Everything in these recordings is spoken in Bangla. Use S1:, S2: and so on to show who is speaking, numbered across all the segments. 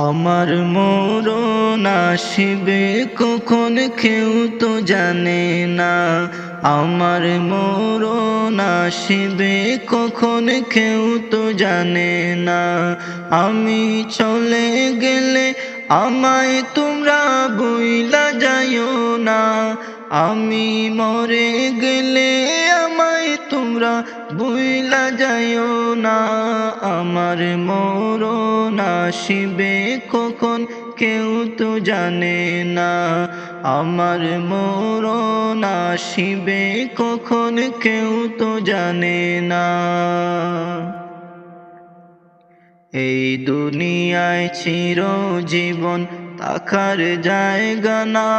S1: আমার মরণ আসিবে কখন কেউ তো জানে না। আমার মরণ আসিবে কখন কেউ তো জানে না। আমি চলে গেলে আমায় তোমরা বইলা যাইও না। আমি মরে গেলে আমায় তোমরা বইলা যাইও না। আমার মরণ আসিবে কখন কেউ তো জানে না। আমার মরণ আসিবে কখন কেউ তো জানে না। এই দুনিয়ায় চির জীবন তাকার জায়গা না।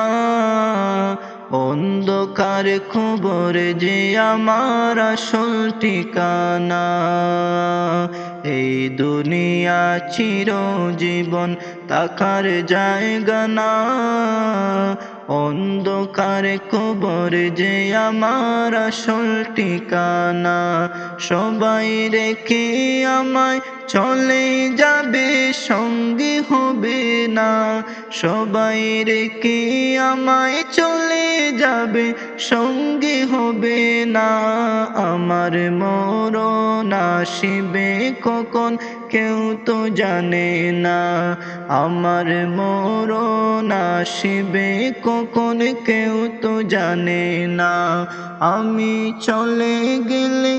S1: অন্ধকার খবর যে আমার আসল ঠিকানা। এই দুনিয়া চির জীবন তাকার জায়গা না। অন্ধকার কবর যে আমার আসল ঠিকানা। সবাই রেখে আমায় চলে যাবে, সঙ্গী হবে না। সবাই রেখে আমায় চলে যাবে, সঙ্গী হবে না। আমার মরণ আসিবে কখন? কেউ তো জানে না, আমার মরণ আসিবে কখন কেউ তো জানে না। আমি চলে গেলে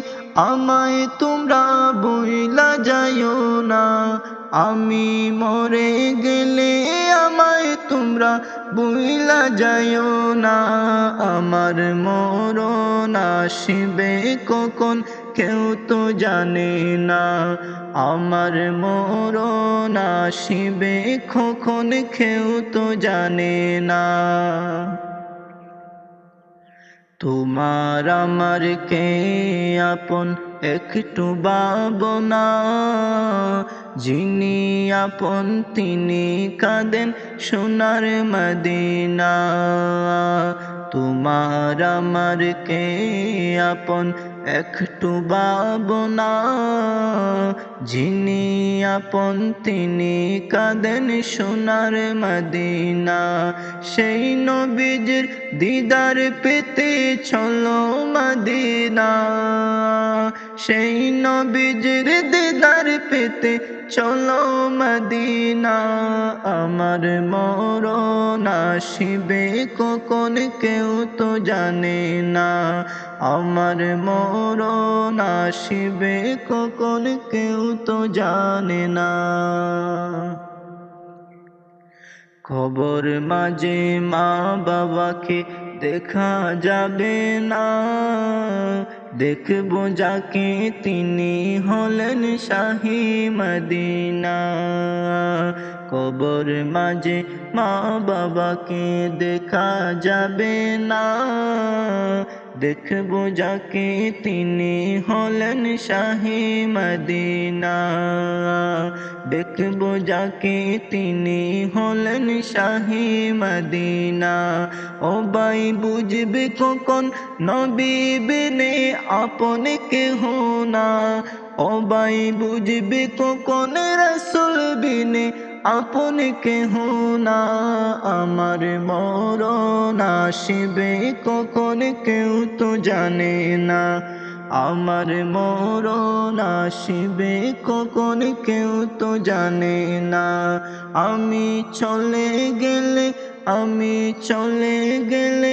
S1: আমায় তোমরা বইলা যাইও না। আমি মরে গেলে আমায় তোমরা বইলা যাইও না। আমার মরণ আসিবে কখন কেউ তো জানে না, আমার মরণ আসিবে কখন কেউ তো জানে না। তোমার আমার কে আপন একটু ভাবনা যিনি আপন তিনি কাঁদেন সোনার মদিনা। তোমার আমার কে আপন একটু বাবনা যিনি আপন তিনি কাঁদেন সোনার মদিনা। সেই নবীজির দিদার পেতে চলো মদিনা। সেই নবীজির দিদার পেতে চলো মদিনা। আমার মরণ আসিবে কখন কেউ তো জানে না। আমার মরণ আসিবে কখন কেউ তো জানে না। খবর মাঝে মা বাবাকে দেখা যাবে না। দেখব যাকে তিনি হলেন শাহী মদিনা। কবর মাঝে মা বাবাকে দেখা যাবে না। দেখব যাকে তিনি হলেন শাহী মদিনা। দেখব যাকে তিনি হলেন শাহী মদিনা। ও বাই বুঝবে কখন নবী বিনে আপন কেহ না। ও বাই বুঝবে কখন রসুল বিনে আপন কেহ না, আমার মরণ আসিবে কখন কেউ তো জানে না। আমার মরণ আসিবে কখন কেউ তো জানে না। আমি চলে গেলে, আমি চলে গেলে